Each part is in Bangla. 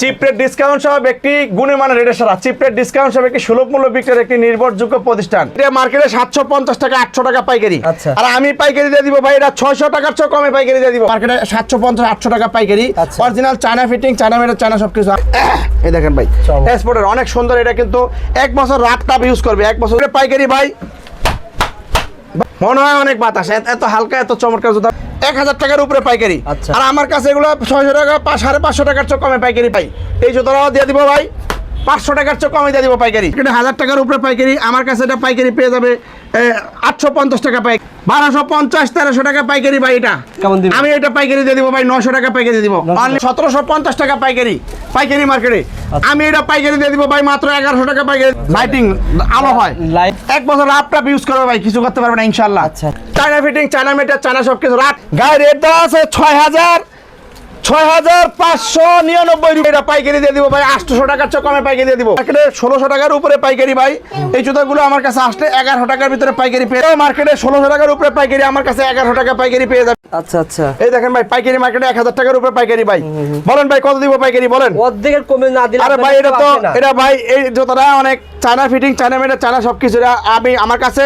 চিপ রেট ডিসকাউন্ট সহ একটি গুণমানের রেটের সারা। চিপ রেট ডিসকাউন্ট সহ একটি সুলভ মূল্য বিক্রির একটি নির্ভরযোগ্য প্রতিষ্ঠান। এটা মার্কেটে সাতশো পঞ্চাশ টাকা আটশো টাকা পাইকারি। আচ্ছা। আর আমি পাইকারি দিয়ে দিব ভাই এটা ছয়শো টাকার চেয়ে কমে পাইকারি দিয়ে দিব। মার্কেটে সাতশো পঞ্চাশ আটশো টাকা পাইকারি। অরিজিনাল চায়না ফিটিং চায়না মেডের চায়না সব কিছু এই দেখেন ভাই। এক্সপোর্টের অনেক সুন্দর এটা কিন্তু এক বছর রাত টাপ ইউজ করবে। এক বছর পাইকারি ভাই। মনে হয় অনেক বাতাস এত- এত হালকা এত চমৎকার জুতা। এক হাজার টাকার উপরে পাইকারি। আচ্ছা। আর আমার কাছে এগুলো ছয়শো টাকা সাড়ে পাঁচশো টাকার চেয়ে কমে পাইকারি পাই। এই জুতোটাও দিয়ে দিব ভাই। পাঁচশো টাকার চেয়ে কমে দিয়ে দিব পাইকারি। এটা হাজার টাকার উপরে পাইকারি আমার কাছে এটা পাইকারি পেয়ে যাবে আটশো পঞ্চাশ টাকা পাই বারোশো পঞ্চাশ তেরোশো টাকা পাইকারি ভাই এটা? আমি এটা পাইকারি দিয়ে দিব ভাই নশো টাকা পাইকারি দিয়ে দিব সতেরোশো পঞ্চাশ টাকা পাইকারি পাইকারি মার্কেটে। আচ্ছা। আমি এটা পাইকারি দিয়ে দিব ভাই মাত্র এগারোশো টাকা পাইকারি। লাইটিং আলো হয়। লাইট এক বছর রাতটা ইউজ করবে ভাই কিছু করতে পারবে না ইনশাল্লাহ আচ্ছা। China fitting China metre China সব কিছু রাত। গায়ে রেট দেওয়া আছে ছয় হাজার। ছয় হাজার পাঁচশো নিরানব্বই পাইকারি দিয়ে দিব ভাই আটশোশো টাকার চেয়ে কমে পাইকারি দিয়ে দিব। মার্কেটে ষোলোশো টাকার উপরে পাইকারি ভাই। এই জুতাগুলো আমার কাছে আসলে এগারোশো টাকার ভিতরে পাইকারি পেয়ে মার্কেটে ষোলোশো টাকার উপরে পাইকারি আমার কাছে এগারোশো টাকা পাইকারি পেয়ে যাবে। আচ্ছা আচ্ছা। এই দেখেন ভাই পাইকারি মার্কেটে এক হাজার টাকার উপরে পাইকারি ভাই। বলেন ভাই কত দিব পাইকারি বলেন? অর্ধেকের কমে না দিলে আরে ভাই এটা তো এটা ভাই এই জুতোটা অনেক চায়না ফিটিং চায়না মেডের চায়না সব কিছু আমি আমার কাছে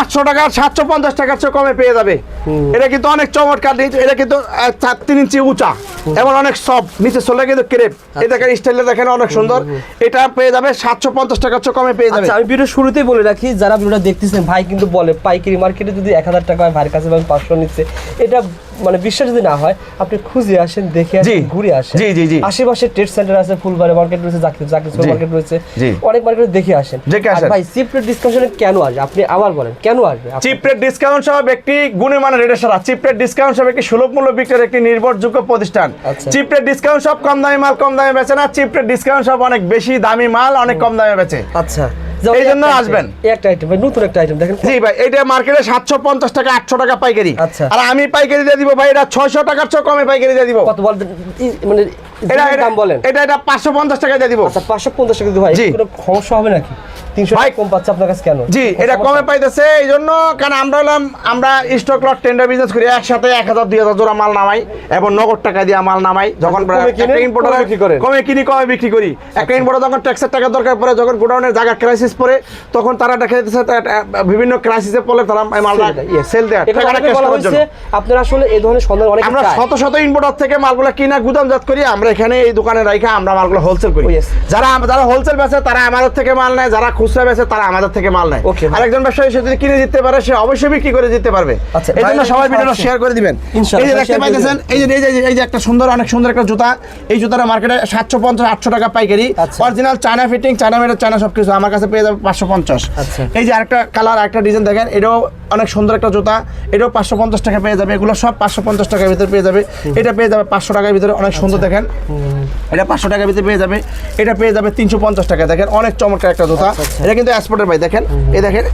আটশো টাকা সাতশো পঞ্চাশ টাকার চেয়ে কমে পেয়ে যাবে। এটা কিন্তু অনেক চমৎকার জিনিস। এটা কিন্তু চার তিন ইঞ্চি উঁচা এবং অনেক সব নিচে চলে কিন্তু ক্রেপ। এই দেখেন স্টাইলে দেখেন অনেক সুন্দর। এটা পেয়ে যাবে সাতশো পঞ্চাশ টাকার চেয়ে কমে পেয়ে যাবে। আচ্ছা আমি ভিডিও শুরুতেই বলে রাখি যারা ভিডিওটা দেখতেছেন ভাই কিন্তু বলে পাইকারি মার্কেটে যদি এক হাজার টাকা হয় ভাইয়ের কাছে পাঁচশো নিচ্ছে। এটা মানে বিশ্বাস যদি না হয় আপনি খুঁজে আসেন দেখে আসেন ঘুরে আসেন। জি, জি, জি। আশেপাশে ট্রেড সেন্টার আছে ফুলবাড়ি মার্কেট রয়েছে জাকির জাকির। মার্কেট রয়েছে। অনেক মার্কেটে দেখে আসেন। দেখে আসেন। ভাই চিপ ডিসকাশনে কেন আসবে? আপনি আবার বলেন কেন আসবে? চিপ রেট ডিসকাউন্ট সহ ব্যক্তি গুণমানের রেটের সারা। চিপ রেট ডিসকাউন্ট সহ একটি সুলভ মূল্য বিক্রির একটি নির্ভরযোগ্য প্রতিষ্ঠান। চিপ রেট ডিসকাউন্ট সব কম দামি মাল কম দামে বেচে না। চিপ রেট ডিসকাউন্ট সব অনেক বেশি দামি মাল অনেক কম দামে বেচে। আচ্ছা। এই জন্য আসবেন। একটা আইটেম ভাই নতুন একটা আইটেম দেখেন। জি ভাই এটা মার্কেটে সাতশো পঞ্চাশ টাকা আটশো টাকা পাইকারি। আচ্ছা। আর আমি পাইকারি দিয়ে দিব ভাই এটা ছয়শো টাকার চেয়ে কমে পাইকারি দিয়ে দিব। কত বল? মানে এটা দাম বলেন। এটা এটা পাঁচশো পঞ্চাশ টাকা দিয়ে দিব। আচ্ছা পাঁচশো পঞ্চাশ টাকা দিব ভাই। কোনো সমস্যা হবে নাকি? তিনশো ভাই, কম পাচ্ছে আপনার কাছে কেন? জি এটা কমে পাইতেছে এই জন্য কারণ আমরা হলাম আমরা স্টক লট টেন্ডার বিজনেস করি একসাথে জোড়া মাল নামাই এবং নগদ টাকা দিয়ে মাল নামাই। যখন আচ্ছা, একটা importer- বিক্রি করেন। কমে কিনি কমে বিক্রি করি। একটা ইম্পোর্টার যখন ট্যাক্সের টাকা দরকার পড়ে যখন গোডাউনের জায়গা ক্রাইসিস পড়ে তখন তারা দেখা যাচ্ছে বিভিন্ন ক্রাইসিসে পড়লে তারা মালটা. সেল দেয় এখানে টাকাটা অনেকে করার জন্য। আপনারা আসলে এই ধরনের সন্ধান অনেক আমরা শত শত ইম্পোর্টার থেকে মালগুলো কিনা গুদামজাত করি আমরা এখানে এই দোকানে রাখা আমরা মালগুলো হোলসেল করি। Oh, যারা যারা হোলসেল বেচে তারা আমাদের থেকে মাল নেয় যারা খুচরা বেচে তারা আমাদের থেকে মাল নেয় আরেকজন ব্যবসায়ী সে যদি কিনে দিতে পারে সে অবশ্যই বিক্রি করে দিতে পারবে আচ্ছা, এই জন্য সবাই ভিডিওটা। শেয়ার করে দিবেন এই যে দেখতে পাইতেছেন এই যে এই যে এই যে একটা সুন্দর অনেক সুন্দর একটা জুতা এই জুতাটা মার্কেটে সাতশো পঞ্চাশ আটশো টাকা পাইকারি। অরিজিনাল চায়না ফিটিং চায়না মেটার চায়না সবকিছু আমার কাছে পেয়ে যাবে পাঁচশো পঞ্চাশ আচ্ছা। এই যে আরেকটা কালার আরেকটা ডিজাইন দেখেন এটাও অনেক সুন্দর একটা জুতা। এটাও পাঁচশো পঞ্চাশ টাকা পেয়ে যাবে। এগুলো সব পাঁচশো পঞ্চাশ টাকার ভিতরে পেয়ে যাবে। এটা পেয়ে যাবে পাঁচশো টাকার ভিতরে। অনেক সুন্দর আচ্ছা। দেখেন। এটা পাঁচশো টাকার ভিতরে পেয়ে যাবে। এটা পেয়ে যাবে তিনশো পঞ্চাশ টাকা। দেখেন অনেক চমৎকার একটা জুতা। আচ্ছা, আচ্ছা। এটা কিন্তু এক্সপোর্টের ভাই দেখেন। এই দেখেন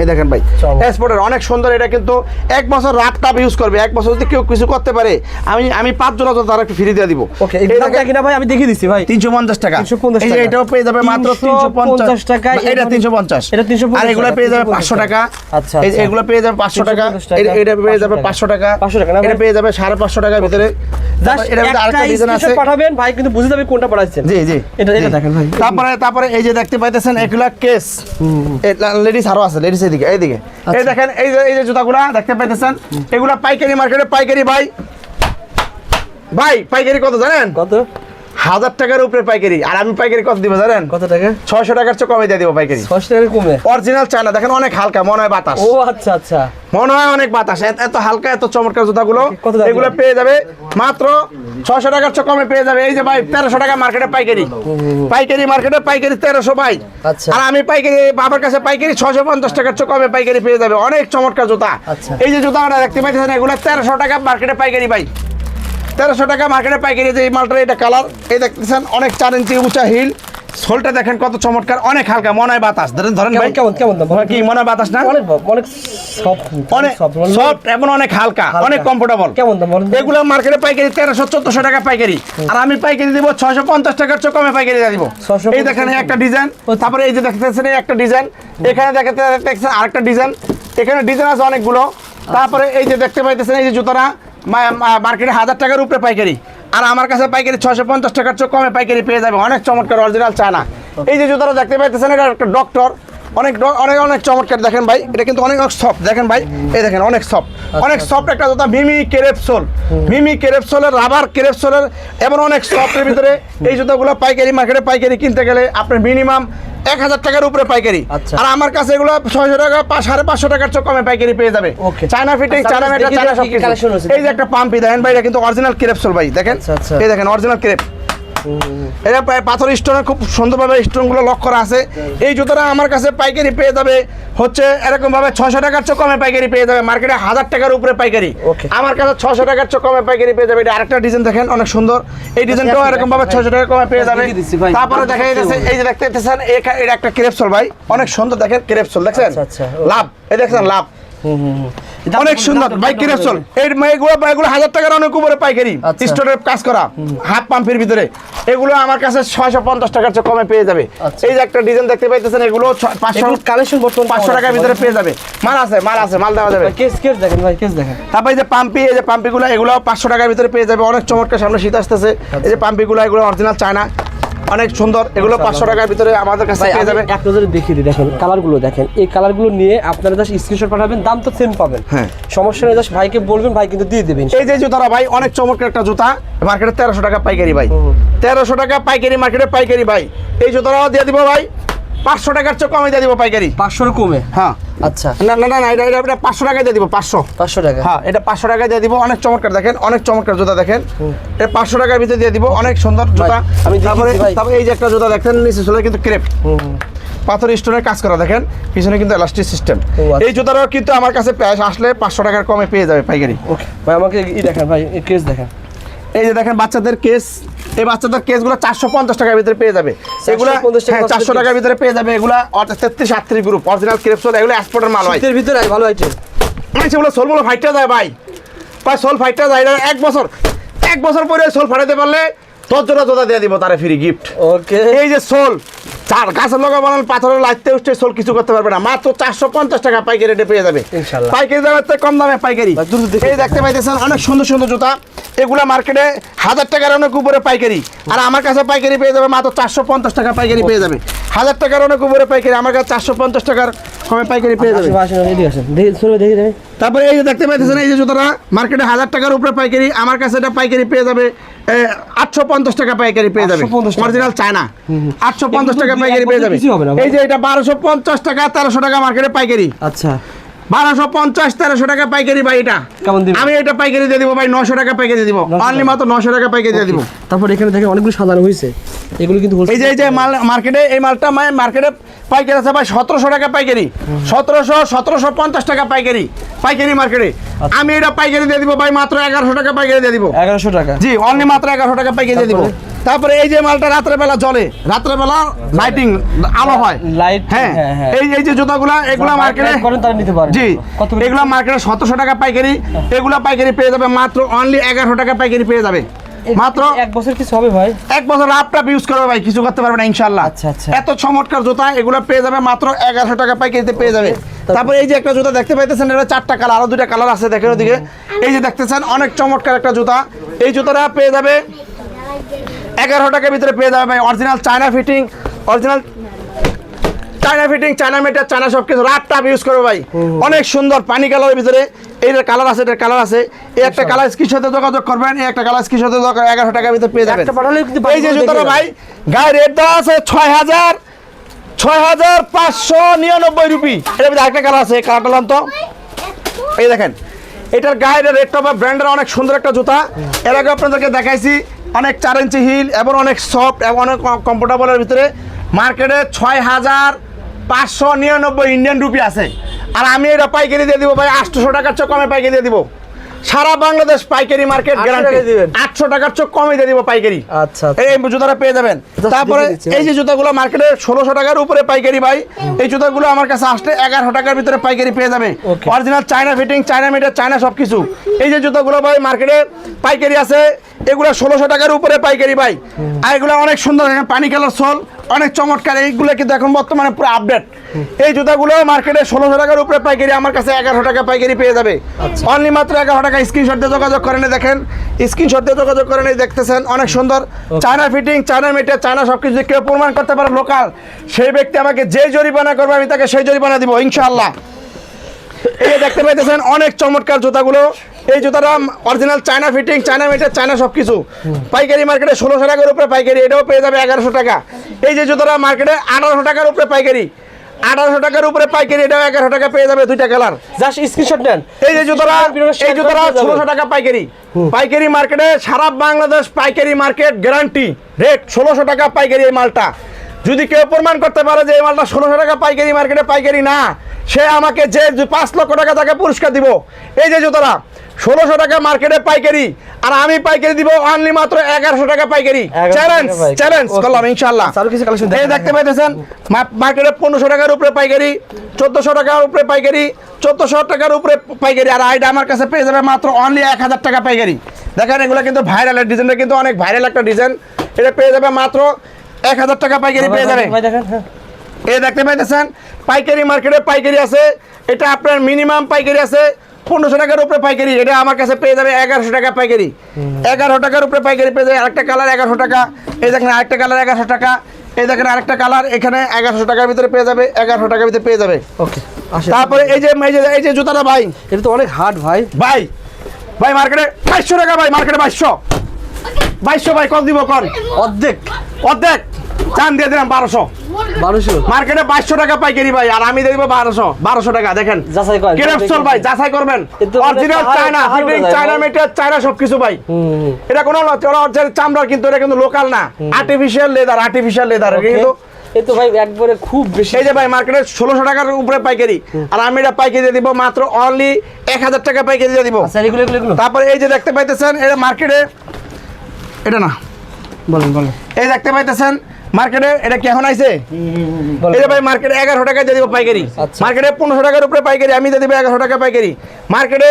এই দেখেন ভাই। এক্সপোর্টের অনেক সুন্দর। এটা কিন্তু এক বছর রাত টাপ ইউজ করবে। এক বছর যদি কেউ কিছু করতে পারে আমি আমি পাঁচ জোড়া জুতা তার একটু ফ্রি দিয়ে দিব। ওকে কিনা ভাই? আমি দেখিয়ে দিচ্ছি ভাই। তিনশো পঞ্চাশ টাকা। 350 এই যে এটাও পেয়ে যাবে মাত্র তিনশো পঞ্চাশ টাকা এটা তিনশো পঞ্চাশ। এটা 350 আর এগুলো পেয়ে যাবে পাঁচশো টাকা। আচ্ছা। এগুলো পেয়ে যাবে পাঁচশো টাকা। এটা- পেয়ে যাবে পাঁচশো টাকা। 500 টাকা। এটা পেয়ে যাবে সাড়ে পাঁচশো টাকার ভিতরে। জাস্ট এটা একটা আরেকটা ডিজাইন আছে। স্ক্রিনশট পাঠাবেন ভাই কিন্তু বুঝে যাবে কোনটা পাঠাচ্ছেন। জি জি। এটা এটা দেখেন ভাই। তারপরে তারপরে এই যে দেখতে পাইতেছেন এগুলা কেস। লেডিস আরও আছে লেডিস এদিকে এইদিকে। আচ্ছা। এই দেখেন এই যে এই যে জুতাগুলা দেখতে পাইতেছেন এগুলা পাইকারি মার্কেটে পাইকারি ভাই। ভাই পাইকারি কত জানেন? কত? হাজার টাকার উপরে পাইকারি। আর আমি পাইকারি কত দিব জানেন? কত টাকা? ছয়শো টাকার চেয়ে কমে দিয়ে দিব পাইকারি। ছশো টাকা কমে? অরিজিনাল চায়না দেখেন অনেক হালকা মনে হয় বাতাস। ও আচ্ছা আচ্ছা। মনে হয় অনেক বাতাস এত- হালকা এত চমৎকার জুতাগুলো এগুলো পেয়ে যাবে মাত্র ছয়শো টাকার চেয়ে কমে পেয়ে যাবে। এই যে ভাই তেরোশো টাকা মার্কেটে পাইকারি। পাইকারি মার্কেটে পাইকারি তেরোশো ভাই। আচ্ছা। আর আমি পাইকারি বাবার কাছে পাইকারি ছয়শো পঞ্চাশ টাকার চেয়ে কমে পাইকারি পেয়ে যাবে। অনেক চমৎকার জুতা। আচ্ছা। এই যে জুতাটা দেখতে পাইতেছেন এগুলো তেরোশো টাকা মার্কেটে পাইকারি ভাই। তেরোশো টাকা মার্কেটে পাইকারি যে এই মালটার এটা কালার এই দেখতেছেন অনেক চার ইঞ্চি উঁচা হিল সোলটা দেখেন কত চমৎকার অনেক হালকা মনে হয় বাতাস। ধরেন ধরেন ভাই কেমন কেমন কি মনে হয় বাতাস না? অনেক অনেক সফট অনেক সফট এবং অনেক হালকা। অনেক কমফোর্টেবল কেমন এগুলো মার্কেটে পাইকারি তেরোশো চোদ্দশো টাকা পাইকারি। আর আমি পাইকারি দিব ছয়শো পঞ্চাশ টাকার চেয়ে কমে পাইকারি দিব। এই দেখেন একটা ডিজাইন তারপরে এই যে দেখতেছেন একটা ডিজাইন এখানে দেখাতে দেখতেছেন আরেকটা ডিজাইন এখানে ডিজাইন আছে অনেকগুলো। তারপরে এই যে দেখতে পাইতেছেন এই যে জুতোটা মার্কেটে হাজার টাকার উপরে পাইকারি। আর আমার কাছে পাইকারি ছশো পঞ্চাশ টাকার চেয়ে কমে পাইকারি পেয়ে যাবে। অনেক চমৎকার অরিজিনাল চায়না। এই যে জুতাটা দেখতে পাইতেছেন, এটা একটা ডক্টর অনেক অনেক অনেক চমৎকার দেখেন ভাই। এটা কিন্তু অনেক সফট দেখেন ভাই এই দেখেন অনেক সফট অনেক সফট একটা জুতা মিমি কেরেপসোল মিমি কেরেপসোলের রাবার কেরেপসোলের এবং অনেক সফটের ভিতরে এই জুতাগুলো পাইকারি মার্কেটে পাইকারি কিনতে গেলে আপনার মিনিমাম এক হাজার টাকার উপরে পাইকারি। আচ্ছা। আর আমার কাছে এগুলো ছয়শো টাকা সাড়ে পাঁচশো টাকার চেয়ে কমে পাইকারি পেয়ে যাবে। চায়না ফিটিং আচ্ছা, চায়না মেটা চায়না সব এই যে একটা পাম্পি দেখেন ভাই এটা কিন্তু অরিজিনাল ক্রেপসোল ভাই দেখেন। আচ্ছা, আচ্ছা। এই দেখেন অরিজিনাল ক্রেপ এটা পাথর স্টোনে খুব সুন্দরভাবে স্টোনগুলো লক করা আছে। এই জুতোটা আমার কাছে পাইকারি পেয়ে যাবে হচ্ছে এরকম ভাবে ছশো টাকার চেয়ে কমে পাইকারি পেয়ে যাবে। মার্কেটে হাজার টাকার উপরে পাইকারি। আমার কাছে ছশো টাকার চেয়ে কমে পাইকারি পেয়ে যাবে। এটা আরেকটা ডিজাইন দেখেন অনেক সুন্দর। এই ডিজাইনটাও এরকম ভাবে ছশো টাকা কমে পেয়ে যাবে। তারপরে দেখা যাচ্ছে এই যে দেখতে এখা- এটা একটা ক্রেপসোল ভাই। অনেক সুন্দর দেখেন ক্রেপসোল দেখছেন? আচ্ছা, আচ্ছা। লাভ। এই দেখছেন লাভ। হুম হুম। অনেক সুন্দর ভাই কিরেপসল এই এগুলো এগুলো হাজার টাকার অনেক উপরে পাইকারি। আচ্ছা। স্টোরের কাজ করা হাফ পাম্পের ভিতরে। এগুলো আমার কাছে ছয়শো পঞ্চাশ টাকার চেয়ে কমে পেয়ে যাবে। আচ্ছা। এই যে একটা ডিজাইন দেখতে পাইতেছেন এগুলো পাঁচশো কালেকশন বর্তমান পাঁচশো টাকার ভিতরে পেয়ে যাবে। মাল আছে মাল আছে মাল দেওয়া যাবে। কেস কেস দেখেন ভাই কেস দেখেন। তারপরে এই যে পাম্পি এই যে পাম্পিগুলো এগুলো পাঁচশো টাকার ভিতরে পেয়ে যাবে। অনেক চমৎকার সামনে শীত আসতেছে। এই যে পাম্পিগুলো এগুলো অরিজিনাল চায়না। অনেক সুন্দর। এগুলো পাঁচশো টাকার ভিতরে আমাদের কাছে পেয়ে আমি যাবে। এক নজরে দেখিয়ে দিই দেখেন কালারগুলো দেখেন। এই কালারগুলো নিয়ে আপনারা জাস্ট স্ক্রিনশট পাঠাবেন দাম তো সেম পাবেন। হ্যাঁ। সমস্যা নেই জাস্ট ভাইকে বলবেন ভাই কিন্তু দিয়ে দেবেন এই যে জুতারা ভাই অনেক চমৎকার একটা জুতা। মার্কেটে তেরোশো টাকা পাইকারি ভাই। তেরোশো টাকা পাইকারি মার্কেটে পাইকারি ভাই। এই জুতারাও দিয়ে দিব ভাই। পাঁচশো টাকার চেয়ে কমে দিয়ে দিব পাইকারি। পাঁচশোর কমে? হ্যাঁ। আচ্ছা। না না না এটা এটা পাঁচশো টাকায় দিয়ে দিব পাঁচশো। পাঁচশো টাকা? হ্যাঁ এটা পাঁচশো টাকায় দিয়ে দিব অনেক চমৎকার দেখেন অনেক চমৎকার জুতা দেখেন। এটা পাঁচশো টাকার ভিতরে দিয়ে দিব অনেক সুন্দর জুতা। আমি তারপরে তারপরে এই যে একটা জুতা দেখেন নিচে চলে কিন্তু ক্রেপ। পাথর স্টোনের কাজ করা দেখেন পিছনে কিন্তু এলাস্টিক সিস্টেম আচ্ছা। এই জুতাটাও কিন্তু আমার কাছে আসলে পাঁচশো টাকার কমে পেয়ে যাবে পাইকারি। ওকে ভাই আমাকে ই দেখেন ভাই কেস দেখেন। এই যে দেখেন বাচ্চাদের কেস এই বাচ্চাদের কেসগুলো চারশো পঞ্চাশ টাকার ভিতরে পেয়ে যাবে। এগুলো হ্যাঁ চারশো টাকার ভিতরে পেয়ে যাবে এগুলো। তেত্রিশ আটত্রিশ গ্রুপ অরিজিনাল ক্রেপসোল এগুলো এক্সপোর্টের মাল হয়। ভিতরে ভালো হয়েছে সেগুলো সোলগুলো ফাইটটা যায় ভাই। ভাই সোল ফাইটটা যায় না। এক বছর এক বছর পরে সোল ফাটাতে পারলে তোর জোড়া জোড়া দিয়ে দিব তারা ফ্রি গিফট ওকে এই যে সোল চার গাছের লগা বানান পাথরের লাইতে উঠছে সোল কিছু করতে পারবে না। মাত্র চারশো পঞ্চাশ টাকা পাইকারি রেটে পেয়ে যাবে। পাইকারি দামের তো কম দামে পাইকারি। এই দেখতে পাইতেছেন অনেক সুন্দর সুন্দর জুতা। এগুলা মার্কেটে হাজার টাকার অনেক উপরে পাইকারি। আর আমার কাছে পাইকারি পেয়ে যাবে মাত্র চারশো পঞ্চাশ টাকা পাইকারি পেয়ে যাবে। হাজার টাকার অনেক উপরে পাইকারি আমার কাছে চারশো পঞ্চাশ টাকার কমে পাইকারি পেয়ে যাবে। তারপরে এই যে দেখতে পাইতেছেন এই যে জুতোটা মার্কেটে হাজার টাকার উপরে পাইকারি আমার কাছে এটা পাইকারি পেয়ে যাবে আটশো পঞ্চাশ টাকা পাইকারি পেয়ে যাবে। 850 অরিজিনাল চায়না। আটশো পঞ্চাশ টাকা পাইকারি পেয়ে যাবে। এই যে এটা বারোশো পঞ্চাশ টাকা তেরোশো টাকা মার্কেটে পাইকারি। আচ্ছা। বারোশো পঞ্চাশ তেরোশো টাকা পাইকারি ভাই এটা? আমি এটা পাইকারি দিয়ে দিব ভাই নশো টাকা পাইকারি দিব। 900 অনলি মাত্র নশো টাকা পাইকারি দিয়ে দিব। তারপর এখানে দেখে অনেকগুলো সাজানো হয়েছে। এগুলো কিন্তু এই যে এই যে মাল মার্কেটে এই মালটা মানে মার্কেটে পাইকারি আছে ভাই সতেরোশো টাকা পাইকারি। সতেরোশো সতেরোশো পঞ্চাশ টাকা পাইকারি। পাইকারি মার্কেটে। আমি এটা পাইকারি দিয়ে দিব ভাই মাত্র এগারোশো টাকা পাইকারি দিয়ে দিব। এগারোশো টাকা। জি অনলি মাত্র এগারোশো টাকা পাইকারি দিয়ে দিব। তারপরে? এই যে মালটা রাত্রে বেলা জ্বলে। রাত্রে বেলা লাইটিং আলো হয়। লাইট হ্যাঁ হ্যাঁ হ্যাঁ। এই এই যে জুতাগুলা এগুলা মার্কেটে করেন তারা নিতে পারেন জি এগুলা মার্কেটে সতেরোশো টাকা পাইকারি। এগুলা পাইকারি পেয়ে যাবে মাত্র অনলি এগারোশো টাকা পাইকারি পেয়ে যাবে। মাত্র এক বছর কিছু হবে ভাই। এক বছর ল্যাপটপ ইউজ করবে ভাই কিছু করতে পারবে না ইনশাল্লাহ আচ্ছা, আচ্ছা। এত চমৎকার জুতা এগুলো পেয়ে যাবে মাত্র এগারোশো টাকা পাইকারিতে পেয়ে যাবে। তারপরে এই যে একটা জুতা দেখতে পাইতেছেন এটা চারটা কালার আরও দুটা কালার আছে দেখেন ওদিকে। এই যে দেখতেছেন অনেক চমৎকার একটা জুতা। এই জুতাটা পেয়ে যাবে এগারোশো টাকার ভিতরে পেয়ে যাবে ভাই। Original China fitting original China fitting China মেটার চায়না সব কিছু রাত টাপ ইউজ করবে ভাই। অনেক সুন্দর পানি কালারের ভিতরে এইটার কালার আছে এটার কালার আছে। এই একটা কালার স্কির সাথে যোগাযোগ করবেন এই একটা কালার স্কির সাথে যোগাযোগ এগারো টাকার ভিতরে পেয়ে যাবেন। এই যে জুতোটা ভাই গায়ে রেট দেওয়া আছে ছয় হাজার ছয় হাজার পাঁচশো নিরানব্বই রুপি এটার ভিতরে একটা কালার আছে কালারটা লাম তো। এই দেখেন এটার গায়ের রেটটা বা ব্র্যান্ডের অনেক সুন্দর একটা জুতা। এর আগে আপনাদেরকে দেখাইছি অনেক চার ইঞ্চি হিল এবং অনেক সফট এবং অনেক কমফোর্টেবলের ভিতরে। মার্কেটে ছয় হাজার পাঁচশো নিরানব্বই ইন্ডিয়ান রুপি আছে। আর আমি এটা পাইকারি দিয়ে দিব ভাই আটশোশো টাকার চেয়ে কমে পাইকারি দিয়ে দিব। সারা বাংলাদেশ পাইকারি মার্কেট গ্যারান্টি দিবেন? আটশো টাকার চেয়ে কমে দিয়ে দিব পাইকারি। আচ্ছা আচ্ছা। এই জুতাটা পেয়ে যাবেন। তারপরে এই যে জুতাগুলো মার্কেটে ষোলোশো টাকার উপরে পাইকারি ভাই এই জুতাগুলো আমার কাছে আসলে এগারোশো টাকার ভিতরে পাইকারি পেয়ে যাবে। Original China fitting China metre China সব কিছু এই যে জুতাগুলো ভাই মার্কেটে পাইকারি আছে এগুলো ষোলোশো টাকার উপরে পাইকারি ভাই। আর এগুলো অনেক সুন্দর পানি কালার সোল অনেক চমৎকার। এইগুলো কিন্তু এখন বর্তমানে পুরো আপডেট এই জুতাগুলো মার্কেটে ষোলোশো টাকার উপরে পাইকারি আমার কাছে এগারো টাকা পাইকারি পেয়ে যাবে। অনলি মাত্র এগারো টাকা। স্ক্রিনশট দিয়ে যোগাযোগ করেন দেখেন। স্ক্রিনশট দিয়ে যোগাযোগ করেন এই দেখতেছেন। অনেক সুন্দর। China fitting China material China সব কিছু কেউ প্রমাণ করতে পারে লোকাল সেই ব্যক্তি আমাকে যে জরিমানা করবে আমি তাকে সেই জরিমানা দিব ইনশাআল্লাহ। এই দেখতে পাইতেছেন অনেক চমৎকার জুতাগুলো। এই জুতাটা অরিজিনাল চায়না ফিটিং চায়না মেটের চায়না সব কিছু পাইকারি মার্কেটে ষোলোশো টাকার উপরে পাইকারি এটাও পেয়ে যাবে এগারোশো টাকা। এই যে জুতাটা মার্কেটে আঠারোশো টাকার উপরে পাইকারি। আঠারোশো টাকার উপরে পাইকারি এটাও এগারোশো টাকা পেয়ে যাবে দুইটা কালার জাস্ট স্ক্রিনশট নেন। এই যে জুতোটা এই জুতোটা। ষোলোশো টাকা পাইকারি। পাইকারি মার্কেটে সারা বাংলাদেশ পাইকারি মার্কেট গ্যারান্টি রেট ষোলোশো টাকা পাইকারি এই মালটা। যদি কেউ প্রমাণ করতে পারে যে এই মালটা ষোলোশো টাকা পাইকারি মার্কেটে পাইকারি না সে আমাকে যে পাঁচ লক্ষ টাকা তাকে পুরস্কার দিব। এই যে জুতোটা ষোলোশো টাকা মার্কেটে পাইকারি আর আমি পাইকারি দিব অনলি মাত্র এগারোশো টাকা পাইকারি। চ্যালেঞ্জ চ্যালেঞ্জ করলাম ইনশাল্লাহ এই দেখতে পাইতেছেন মার্কেটে পনেরোশো টাকার উপরে পাইকারি চোদ্দশো টাকার উপরে পাইকারি চোদ্দশো টাকার উপরে পাইকারি আর আইটা আমার কাছে পেয়ে যাবে মাত্র অনলি এক হাজার টাকা পাইকারি। দেখেন এগুলো কিন্তু ভাইরাল ডিজাইনটা কিন্তু অনেক ভাইরাল একটা ডিজাইন। এটা পেয়ে যাবে মাত্র এক হাজার টাকা পাইকারি পেয়ে যাবে। দেখেন এই দেখতে পাইতেছেন পাইকারি মার্কেটে পাইকারি আছে এটা আপনার মিনিমাম পাইকারি আছে পনেরোশো টাকার উপরে পাইকারি এটা আমার কাছে পেয়ে যাবে এগারোশো টাকা পাইকারি। এগারো টাকার উপরে পাইকারি পেয়ে যাবে আরেকটা কালার এগারোশো টাকা। এই দেখেন আরেকটা কালার এগারোশো টাকা। এই দেখেন আরেকটা কালার এখানে এগারোশো টাকার ভিতরে পেয়ে যাবে এগারোশো টাকার ভিতরে পেয়ে যাবে। ওকে তারপরে এই যে এই যে এই যে জুতাটা ভাই। এটা তো অনেক হার্ড ভাই। ভাই ভাই মার্কেটে বাইশশো টাকা ভাই মার্কেটে বাইশশো। বাইশশো ভাই কত দিব কর অর্ধেক অর্ধেক। চান দিয়ে দিলাম বারোশো। বারোশো? মার্কেটে বাইশশো টাকা পাইকারি ভাই আর আমি দিব বারোশো বারোশো টাকা দেখেন। চল ভাই যাচাই করবেন। Original China fitting China. Material China সবকিছু ভাই। এটা কোনো অরিজিনাল চামড়া কিন্তু এটা কিন্তু লোকাল না। আর্টিফিশিয়াল লেদার আর্টিফিশিয়াল লেদার কিন্তু এই তো ভাই একবারে খুব বেশি। এই যে ভাই মার্কেটে ষোলোশো টাকার উপরে পাইকারি। আর আমি এটা পাইকারি দিব মাত্র অনলি এক হাজার টাকা পাইকারি দিয়ে দিব। আচ্ছা তারপরে এই যে দেখতে পাইতেছেন এটা মার্কেটে এটা না। বলেন বলেন। এই দেখতে পাইতেছেন মার্কেটে এটা কি এখন আইছে? যে ভাই মার্কেটে এগারোশো টাকা দিয়ে দিব পাইকারি। আচ্ছা। মার্কেটে পনেরোশো টাকার উপরে পাইকারি আমি দিয়ে দিব এগারোশো টাকা পাইকারি। মার্কেটে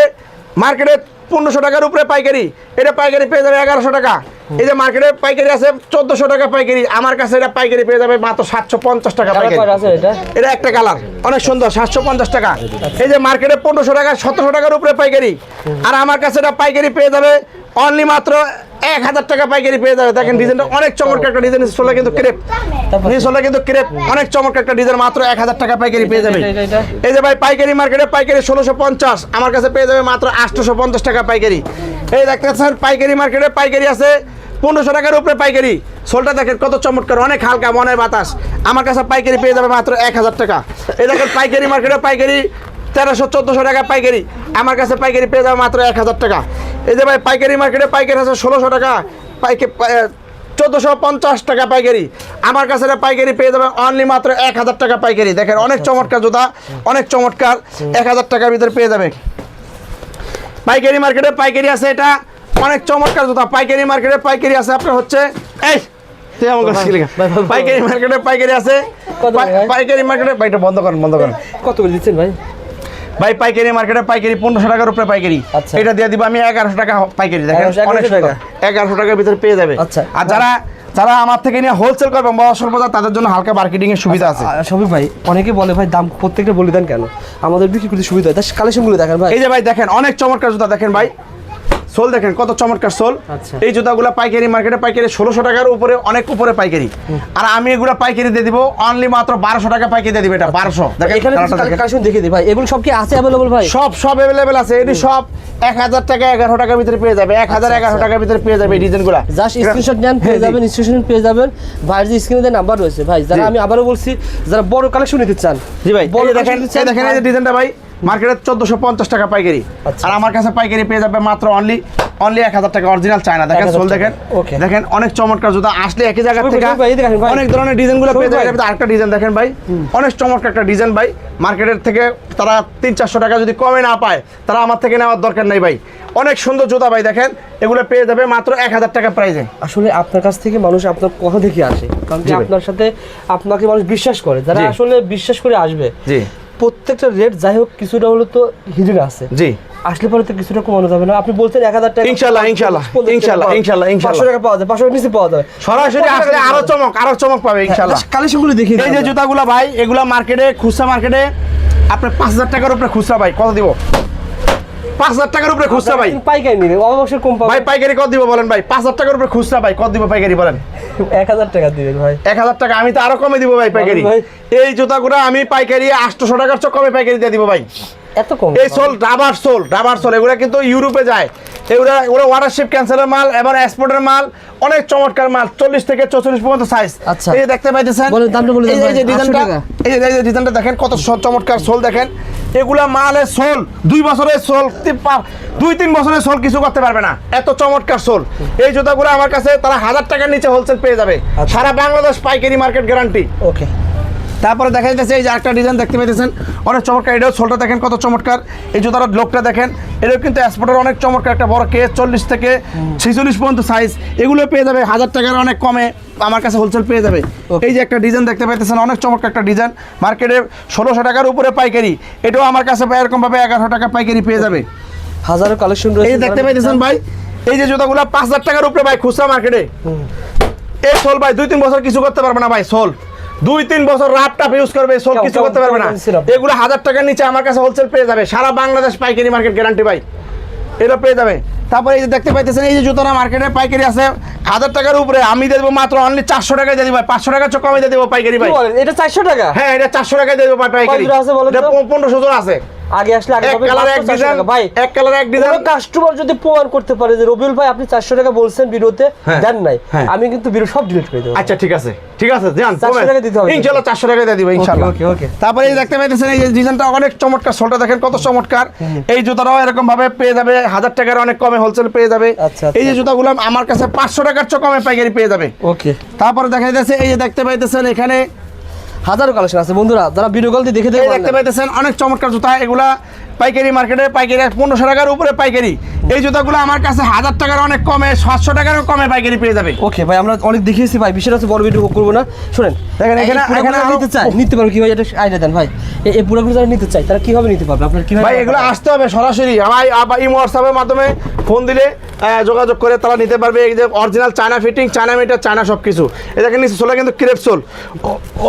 মার্কেটে পনেরোশো টাকার উপরে পাইকারি। এটা পাইকারি পেয়ে যাবে এগারোশো টাকা। এই যে মার্কেটে পাইকারি আছে চোদ্দশো টাকা পাইকারি। আমার কাছে এটা পাইকারি পেয়ে যাবে মাত্র সাতশো পঞ্চাশ টাকা পাইকারি। এটা? এটা একটা কালার। অনেক সুন্দর সাতশো পঞ্চাশ টাকা। এই যে মার্কেটে পনেরোশো টাকা সতেরোশো টাকার উপরে পাইকারি। আর আমার কাছে এটা পাইকারি পেয়ে যাবে অনলি মাত্র এক হাজার টাকা পাইকারি পেয়ে যাবে। দেখেন ডিজাইনটা অনেক চমৎকার একটা ডিজাইন চলে কিন্তু ক্রেপ তারপর? কিন্তু ক্রেপ অনেক চমৎকার একটা ডিজাইন মাত্র এক হাজার টাকা পাইকারি পেয়ে যাবে। এই যে ভাই পাইকারি মার্কেটে পাইকারি ষোলোশো পঞ্চাশ আমার কাছে পেয়ে যাবে মাত্র আটশোশো পঞ্চাশ টাকা পাইকারি। এই দেখতেছেন পাইকারি মার্কেটে পাইকারি আছে পনেরোশো টাকার উপরে পাইকারি। সোলটা দেখেন কত চমৎকার অনেক হালকা মনের বাতাস। আমার কাছে পাইকারি পেয়ে যাবে মাত্র এক হাজার টাকা। এই দেখেন পাইকারি মার্কেটে পাইকারি তেরোশো চোদ্দোশো টাকা পাইকারি। আমার কাছে পাইকারি পেয়ে যাবে মাত্র এক হাজার টাকা। এই যে ভাই পাইকারি মার্কেটে পাইকারি আছে ষোলোশো টাকা পাইকারি চোদ্দোশো পঞ্চাশ টাকা পাইকারি। আমার কাছে পাইকারি পেয়ে যাবে অনলি মাত্র এক হাজার টাকা পাইকারি। দেখেন অনেক চমৎকার জুতা অনেক চমৎকার। এক হাজার টাকার ভিতরে পেয়ে যাবে পাইকারি মার্কেটে পাইকারি আছে এটা অনেক চমৎকার জুতা। পাইকারি মার্কেটে পাইকারি আছে আপনার হচ্ছে এই। পাইকারি মার্কেটে পাইকারি আছে? পাইকারি মার্কেটে বন্ধ করেন বন্ধ করেন। কত দিচ্ছেন ভাই? ভাই পাইকারি মার্কেটে পাইকারি পনেরোশো টাকার উপরে পাইকারি। আচ্ছা। এটা দিয়ে দিব আমি এগারোশো টাকা পাইকারি দেখেন অনেক টাকা? এগারোশো টাকার ভিতরে পেয়ে যাবে। আচ্ছা। আর যারা যারা আমার থেকে নিয়ে হোলসেল করবে বা বাজার তাদের জন্য হালকা মার্কেটিং এর সুবিধা আছে। সবই ভাই অনেকে বলে ভাই দাম প্রত্যেকটা বলে দেন কেন? আমাদের বিক্রি করতে সুবিধা হয়। কালেকশনগুলো দেখেন ভাই। এই যে ভাই দেখেন অনেক চমৎকার জুতা দেখেন ভাই। সোল দেখেন কত চমৎকার সোল। আচ্ছা। এই জুতাগুলো পাইকারি মার্কেটে পাইকারি ষোলোশো টাকার উপরে অনেক উপরে পাইকারি। আর আমি এগুলো পাইকারি দিয়ে দিব অনলি মাত্র বারোশো টাকা পাইকারি দিয়ে দিব এটা বারোশো। দেখেন দেখেন। কালেকশন দেখে দিই ভাই। এগুলো সব কি আছে অ্যাভেলেবল ভাই? সব সব অ্যাভেলেবেল আছে। এটি সব এক হাজার টাকা এগারো টাকার ভিতরে পেয়ে যাবে। এক হাজার আচ্ছা, এগারো আচ্ছা। টাকার ভিতরে পেয়ে যাবে এই ডিজাইনগুলো। জাস্ট স্ক্রিনশট নেন পেয়ে হ্যাঁ, যাবেন স্ক্রিনশট পেয়ে যাবেন। ভাইয়ের যে স্ক্রিনে নাম্বার রয়েছে ভাই যারা আমি আবারও বলছি যারা বড় কালেকশন নিতে চান জি ভাই বড় দেখেন দেখেন এই ডিজাইনটা ভাই। মার্কেটে চোদ্দশো পঞ্চাশ টাকা পাইকারি। আচ্ছা। আর আমার কাছে পাইকারি পেয়ে যাবে মাত্র অনলি অনলি এক হাজার টাকা অরিজিনাল চায়না। দেখেন 1000 সোল দেখেন। দেখেন অনেক চমৎকার জুতা আসলে একই জায়গা থেকে দেখেন। অনেক ধরনের ডিজাইনগুলো পেয়ে যাবে আরেকটা ডিজাইন দেখেন ভাই। অনেক চমৎকার একটা ডিজাইন ভাই। মার্কেটের থেকে তারা তিন চারশো টাকা যদি কমে না পায় তারা আমার থেকে নেওয়ার দরকার নেই ভাই। অনেক সুন্দর জুতা ভাই দেখেন। এগুলো পেয়ে যাবে মাত্র এক হাজার টাকা প্রাইজে আসলে আপনার কাছ থেকে মানুষ আপনার কথা দেখে আসে। কারণ আপনার সাথে আপনাকে মানুষ বিশ্বাস করে। যারা আসলে বিশ্বাস করে আসবে। প্রত্যেকটা রেট যাই হোক কিছুটা হলো তো হিজড়ে আছে। জি। আসলে পরে তো কিছুটা কমানো যাবে না। আপনি বলছেন এক হাজার টাকা ইনশাল্লাহ, ইনশাল্লাহ, ইনশাল্লাহ, ইনশাল্লাহ, ইনশাল্লাহ। টাকা পাওয়া যায় পাঁচশো নিচে পাওয়া যাবে সরাসরি আসলে আরও চমক আরও চমক পাবে ইনশাল্লাহ। কালেকশনগুলো দেখি এই যে জুতাগুলো ভাই এগুলা মার্কেটে খুচরা মার্কেটে আপনার পাঁচ হাজার টাকার উপরে খুচরা ভাই কত দিব? পাঁচ হাজার টাকার উপরে খুচরা ভাই। পাইকারি নিবে অবশ্যই কম ভাই পাইকারি কত দিব বলেন ভাই? পাঁচ হাজার টাকার উপরে খুচরা ভাই কত দিব পাইকারি বলেন? এক হাজার টাকা দিবেন ভাই। এক হাজার টাকা আমি তো আরও কমে দিব ভাই পাইকারি। এই জুতাগুলো আমি পাইকারি আটশোশো টাকার চক কমে পাইকারি দিয়ে দিব ভাই। এত কম এই sole rubber sole rubber sole এগুলো কিন্তু ইউরোপে যায়। এগুলো ওগুলো ওয়াটারশিপ ক্যান্সেলের মাল এবং এক্সপোর্টের মাল অনেক চমৎকার মাল চল্লিশ থেকে চৌচল্লিশ পর্যন্ত সাইজ আচ্ছা। এই দেখতে পাইতেছেন এই যে- এই যে ভাই, 800 ডিজাইনটা এই যে ডিজাইনটা দেখেন কত চমৎকার সোল দেখেন। এগুলা মালের সোল দুই বছরের সোল দুই তিন বছরের সোল কিছু করতে পারবে না। এত চমৎকার সোল। এই জুতাগুলো আমার কাছে তারা হাজার টাকার নিচে হোলসেল পেয়ে যাবে। আচ্ছা। সারা বাংলাদেশ পাইকারি মার্কেট গ্যারান্টি ওকে তারপরে দেখা যাচ্ছে এই যে একটা ডিজাইন দেখতে পেয়েছেন অনেক চমৎকার এটাও সোলটা দেখেন কত চমৎকার। এই জুতার লোকটা দেখেন এটাও কিন্তু এক্সপোর্টের অনেক চমৎকার একটা বড় কেস চল্লিশ থেকে ছেচল্লিশ পর্যন্ত সাইজ এগুলো পেয়ে যাবে হাজার টাকার অনেক কমে আমার কাছে হোলসেল পেয়ে যাবে. এই যে একটা ডিজাইন দেখতে পাইতেছেন অনেক চমৎকার একটা ডিজাইন মার্কেটে ষোলোশো টাকার উপরে পাইকারি। এটাও আমার কাছে এরকমভাবে এগারোশো টাকা পাইকারি পেয়ে যাবে। হাজারো কালেকশন এই রয়েছে যে দেখতে পাইতেছেন ভাই এই যে জুতাগুলো পাঁচ হাজার টাকার উপরে ভাই খুচরা মার্কেটে এই সোল ভাই দুই তিন বছর কিছু করতে পারবে না ভাই সোল। দুই তিন বছর রাপ টাপ ইউজ করবে সোল কিছু করতে পারবে না। এগুলো হাজার টাকার নিচে আমার কাছে হোলসেল পেয়ে যাবে। সারা বাংলাদেশ পাইকারি মার্কেট গ্যারান্টি ভাই। এটা পেয়ে যাবে। তারপরে এই যে দেখতে পাইতেছেন এই যে জুতোটা মার্কেটে পাইকারি আছে। হাজার টাকার উপরে আমি দিয়ে দেবো মাত্র অনলি চারশো টাকায় দিয়ে দিবো পাঁচশো টাকা চোখ আমি দিয়ে দেবো পাইকারি ভাই। এটা চারশো টাকা? হ্যাঁ এটা চারশো টাকায় দিয়ে দেবো পাইকারি। পনেরোশো জোর আছে। আগে আসলে আগে এক কালার এক ডিজাইন ভাই এক কালার এক ডিজাইন কাস্টমার যদি প্রমাণ করতে পারে যে রবিউল ভাই আপনি চারশো টাকা বলছেন ভিডিওতে হ্যাঁ, দেন নাই। হ্যাঁ। আমি কিন্তু ভিডিও সব ডিলিট করে দেবো। আচ্ছা ঠিক আছে। ঠিক আছে যান 400 টাকা দিতে হবে। ইনশাল্লাহ চারশো টাকা দিয়ে দিব ইনশাল্লাহ। ওকে, ওকে। তারপরে এই দেখতে পাইতেছেন এই ডিজাইনটা অনেক চমৎকার সোলটা দেখেন কত চমৎকার। এই জুতাটাও এরকম ভাবে পেয়ে যাবে হাজার টাকার অনেক কমে হোলসেল পেয়ে যাবে। আচ্ছা, এই যে আচ্ছা। জুতাগুলো আমার কাছে পাঁচশো টাকার চেয়ে কমে পাইকারি পেয়ে যাবে। ওকে। তারপরে দেখা যাচ্ছে এই যে দেখতে পাইতেছেন এখানে হাজারো কালেকশন আছে। বন্ধুরা যারা ভিডিও কলটি দেখে দেখতে পাইতেছেন অনেক চমৎকার জুতা। এগুলা পাইকারি মার্কেটে পাইকারি পনেরোশো টাকার উপরে পাইকারি। এই জুতাগুলো আমার কাছে হাজার টাকার অনেক কমে সাতশো টাকারও কমে পাইকারি পেয়ে যাবে। ওকে ভাই আমরা অনেক দেখিয়েছি ভাই বিষয়টা হচ্ছে বড় ভিডিও করব না। শুনেন দেখেন, এখানে- এখানে নিতে চায় নিতে পারবে কি ভাই? এটা আইডিয়া দেন ভাই। এই- পুরোগুলো যারা নিতে চায় তারা কীভাবে নিতে পারবে? আপনার কীভাবে ভাই এগুলো আসতে হবে সরাসরি। আমার আবার ইমো হোয়াটসঅ্যাপের মাধ্যমে ফোন দিলে যোগাযোগ করে তারা নিতে পারবে। এই যে original China fitting China metre China সব কিছু এটা কিন্তু নিচে সোলা কিন্তু ক্রেপ সোল।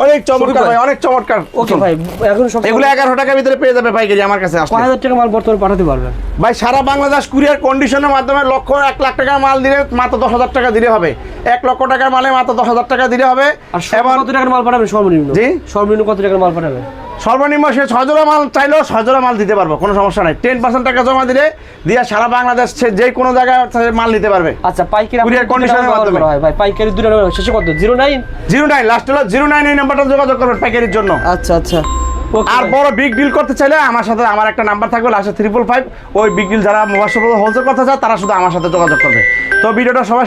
অনেক চমৎকার ভাই। ভাই অনেক চমৎকার ওকে ভাই এখন সব এগুলো এগারো টাকার ভিতরে পেয়ে যাবে পাইকারি আমার কাছে হাজার টাকা মাল বর্তমানে পাঠাতে পারবেন ভাই সারা বাংলাদেশ কুরিয়ার কন্ডিশনের মাধ্যমে লক্ষ এক লাখ টাকার মাল দিলে মাত্র দশ হাজার টাকা দিলে হবে। এক লক্ষ টাকার মালে মাত্র দশ হাজার টাকা দিলে হবে। আর এবং কত টাকার মাল পাঠাবেন সর্বনিম্ন। জি? সর্বনিম্ন কত টাকার মাল পাঠাবেন সর্বনিম্ন সে ছজোড়া মাল চাইলেও ছজোড়া মাল দিতে পারব কোনো সমস্যা নাই। টেন পার্সেন্ট টাকা জমা দিলে দিয়ে সারা বাংলাদেশ যে কোনো জায়গায় মাল নিতে পারবে। আচ্ছা পাইকারি দুটো ব্যবহার মাধ্যমে। ভাই পাইকারি দুটো শেষে কত? Zero nine? Zero nine last হলো জিরো নাইন এই নাম্বারটা যোগাযোগ করবেন পাইকারির জন্য। আচ্ছা আচ্ছা। আর বড় বিগ ডিল করতে চাইলে আমার সাথে আমার একটা নাম্বার থাকবে লাস্টে ট্রিপল ফাইভ ওই বিগ ডিল যারা মোবাইল হোলসেল করতে চায়, তারা শুধু আমার সাথে যোগাযোগ করবে। তো ভিডিওটা সবাই